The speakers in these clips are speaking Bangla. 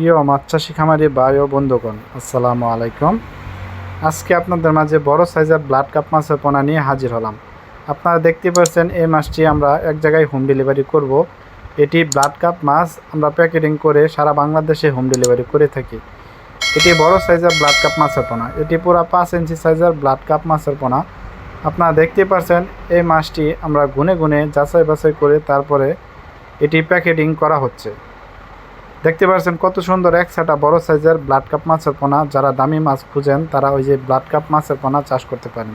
প্রিয় মাছ চাষি খামারি ভাই ও বন্ধুগণ, আসসালামু আলাইকুম। আজকে আপনাদের মাঝে বড় সাইজের ব্লাড কাপ মাছের পোনা নিয়ে হাজির হলাম। আপনারা দেখতে পাচ্ছেন এই মাছটি আমরা এক জায়গায় হোম ডেলিভারি করব। এটি ব্লাড কাপ মাছ আমরা প্যাকেটিং করে সারা বাংলাদেশে হোম ডেলিভারি করে থাকি। এটি বড় সাইজের ব্লাড কাপ মাছের পোনা। এটি পুরো পাঁচ ইঞ্চি সাইজের ব্লাড কাপ মাছের পোনা। আপনারা দেখতে পাচ্ছেন এই মাছটি আমরা গুনে গুনে যাচাই বাছাই করে তারপরে এটি প্যাকেটিং করা হচ্ছে। দেখতে পাচ্ছেন কত সুন্দর এক সেটা বড় সাইজের ব্লাড কাপ মাছের পোনা। যারা দামি মাছ খুঁজেন, তারা ওই যে ব্লাড কাপ মাছের পোনা চাষ করতে পারেন।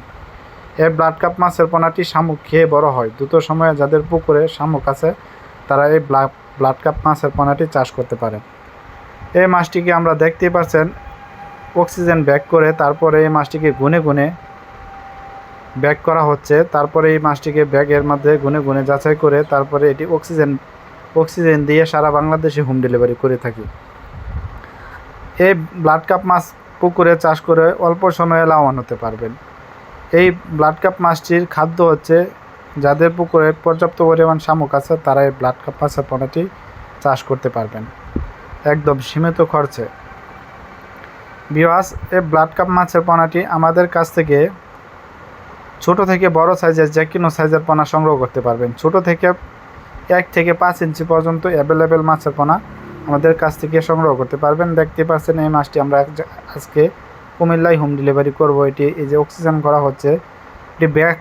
এই ব্লাড কাপ মাছের পোনাটি শামুক খেয়ে বড় হয়। দ্রুত সময়ে যাদের পুকুরে শামুক আছে, তারা এই ব্লাড কাপ মাছের পোনাটি চাষ করতে পারেন। এই মাছটিকে আমরা দেখতেই পাচ্ছেন অক্সিজেন ব্যাক করে তারপরে এই মাছটিকে গুনে গুনে ব্যাক করা হচ্ছে। তারপরে এই মাছটিকে ব্যাগের মধ্যে গুনে গুনে যাচাই করে তারপরে এটি অক্সিজেন অক্সিজেন দিয়ে সারা বাংলাদেশে হোম ডেলিভারি করে থাকি। এই ব্লাড কাপ মাছ পুকুরে চাষ করে অল্প সময়ে লাভবান হতে পারবেন। এই ব্লাড কাপ মাছটির খাদ্য হচ্ছে, যাদের পুকুরে পর্যাপ্ত পরিমাণ শামুক আছে তারা এই ব্লাড কাপ মাছের পোনাটি চাষ করতে পারবেন। একদম সীমিত খরচে। বিওয়াস এই ব্লাড কাপ মাছের পোনাটি আমাদের কাছ থেকে ছোট থেকে বড় সাইজের যে কোনো সাইজের পোনা সংগ্রহ করতে পারবেন। ছোট থেকে এক থেকে পাঁচ ইঞ্চি পর্যন্ত অ্যাভেলেবেল মাছের পোনা আমাদের কাছ থেকে সংগ্রহ করতে পারবেন। দেখতে পাচ্ছেন এই মাছটি আমরা আজকে কুমিল্লায় হোম ডেলিভারি করব। এটি এই যে অক্সিজেন করা হচ্ছে, এটি ব্যাগ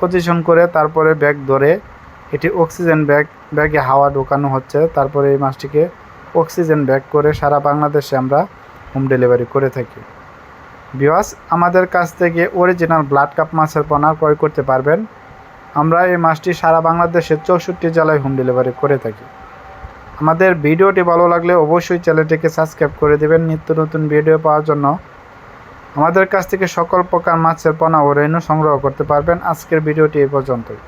পজিশন করে তারপরে ব্যাগ ধরে এটি অক্সিজেন ব্যাগ ব্যাগে হাওয়া ঢোকানো হচ্ছে। তারপরে এই মাছটিকে অক্সিজেন ব্যাগ করে সারা বাংলাদেশে আমরা হোম ডেলিভারি করে থাকি। বিওয়াস আমাদের কাছ থেকে অরিজিনাল ব্লাড কাপ মাছের পোনা ক্রয় করতে পারবেন। আমরা এই মাছটি সারা বাংলাদেশের চৌষট্টি জেলায় হোম ডেলিভারি করে থাকি। আমাদের ভিডিওটি ভালো লাগলে অবশ্যই চ্যানেলটিকে সাবস্ক্রাইব করে দেবেন। নিত্য নতুন ভিডিও পাওয়ার জন্য আমাদের কাছ থেকে সকল প্রকার মাছের পোনা ও রেণু সংগ্রহ করতে পারবেন। আজকের ভিডিওটি এই পর্যন্তই।